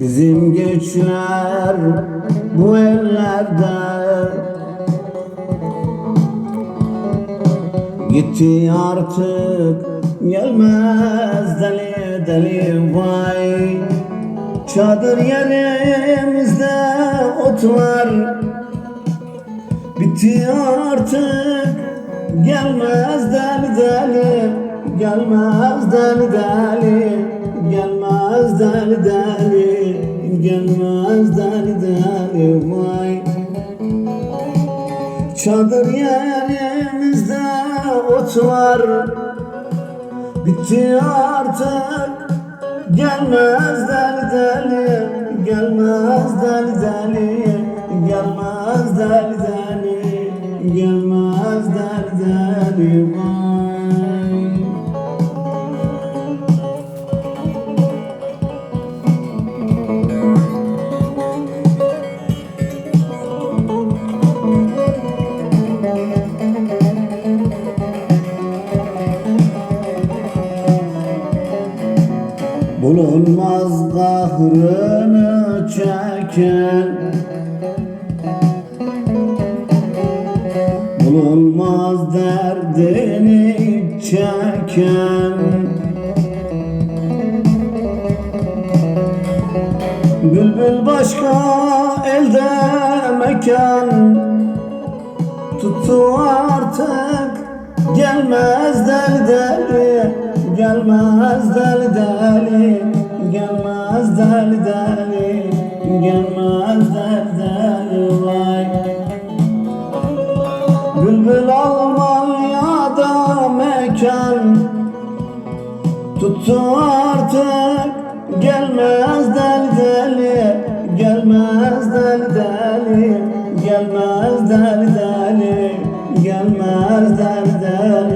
Bizim güçler bu ellerde Gitti artık gelmez deli deli vay. Çadır yerimizde ot var Bitti artık gelmez deli deli Gelmez deli deli Gelmez deli deli Deli deli vay. Çadır yerimizde ot var. Bitti artık. Gelmez deli deli Gelmez deli deli Gelmez deli deli Gelmez deli Bulunmaz kahrını çeken. Bulunmaz derdini çeken. Bülbül başka elde mekan. Tuttu artık gelmez deli deli Gelmez deli deli Gelmez deli deli Gelmez deli deli vay. Bülbül Almanya'da mekan Tuttu artık gelmez deli deli Gelmez deli deli Gelmez deli deli Gelmez deli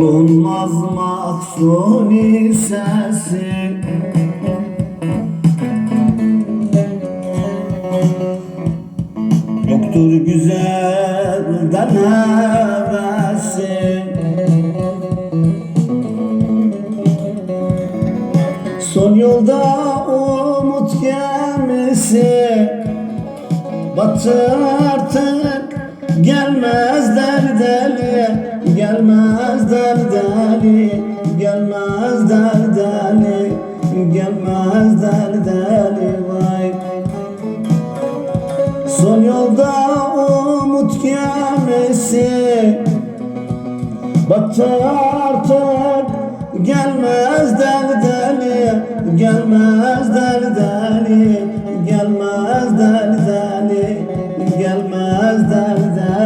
Bulunmaz mahzuni sesi Yoktur güzelden hevesi Son yolda umut gemisi Battı artık gelmez deli Battı artık gelmez derdeli Gelmez derdeli Gelmez derdeli Gelmez derdeli.